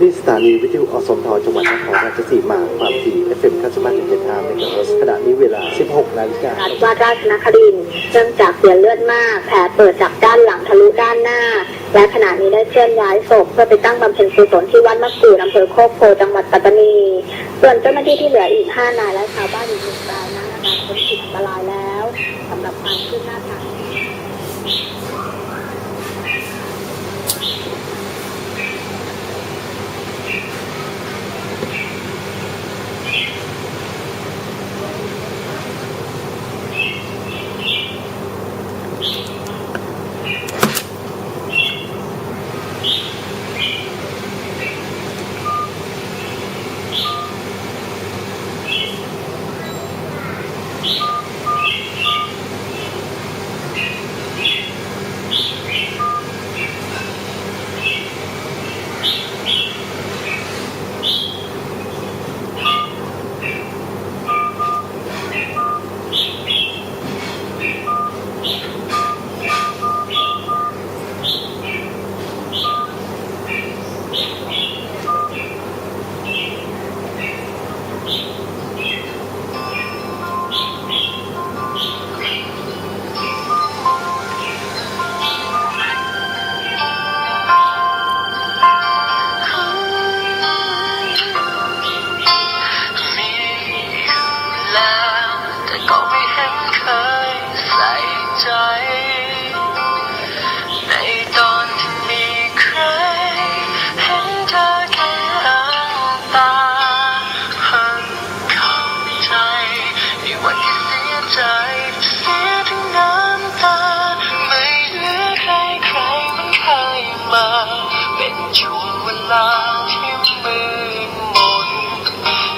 ที่นี่สถานีวิทยุอสมทจังหวัดนครราชสีมาความถี่ FM 95.75เมกะเฮิรตซ์ขณะนี้เวลา 16 นาฬิการัฐวาดราชนครินทร์เนื่องจากเสียเลือดมาก แผลเปิดจากด้านหลังทะลุด้านหน้า และขณะนี้ได้เคลื่อนย้ายศพเพื่อไปตั้งบำเพ็ญกุศลที่วัดมะกรูดอำเภอโคกโพจังหวัดปัตตานี ส่วนเจ้าหน้าที่ที่เหลืออีก 5 นายและชาวบ้านอีกหนึ่งราย วงเวลาที่มืดมน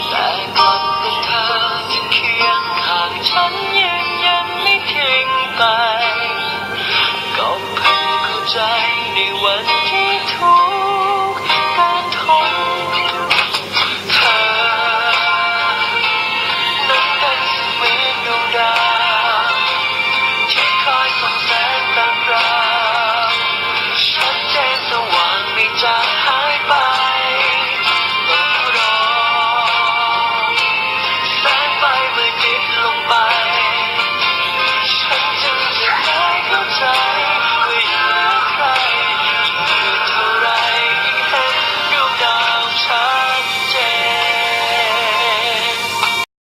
แต่กลับเป็นเธอที่เคียงข้างฉันยืนยันไม่ทิ้งไปก็เพิ่งเข้าใจในวัน